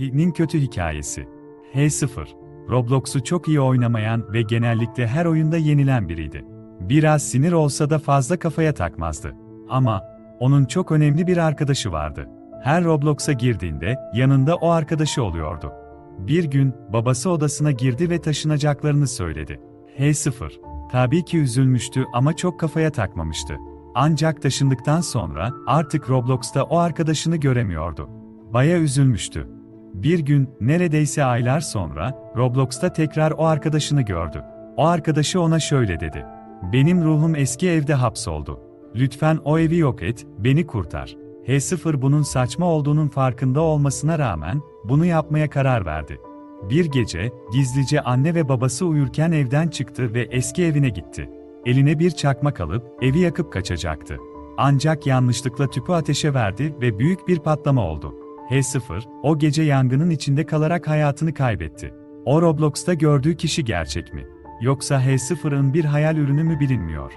H'nin kötü hikayesi. H0. Roblox'u çok iyi oynamayan ve genellikle her oyunda yenilen biriydi. Biraz sinir olsa da fazla kafaya takmazdı. Ama onun çok önemli bir arkadaşı vardı. Her Roblox'a girdiğinde yanında o arkadaşı oluyordu. Bir gün babası odasına girdi ve taşınacaklarını söyledi. H0 tabii ki üzülmüştü ama çok kafaya takmamıştı. Ancak taşındıktan sonra artık Roblox'ta o arkadaşını göremiyordu. Baya üzülmüştü. Bir gün, neredeyse aylar sonra, Roblox'ta tekrar o arkadaşını gördü. O arkadaşı ona şöyle dedi. Benim ruhum eski evde hapsoldu. Lütfen o evi yok et, beni kurtar. H0 bunun saçma olduğunun farkında olmasına rağmen, bunu yapmaya karar verdi. Bir gece, gizlice anne ve babası uyurken evden çıktı ve eski evine gitti. Eline bir çakmak alıp, evi yakıp kaçacaktı. Ancak yanlışlıkla tüpü ateşe verdi ve büyük bir patlama oldu. H0, o gece yangının içinde kalarak hayatını kaybetti. O Roblox'ta gördüğü kişi gerçek mi? Yoksa H0'ın bir hayal ürünü mü bilinmiyor.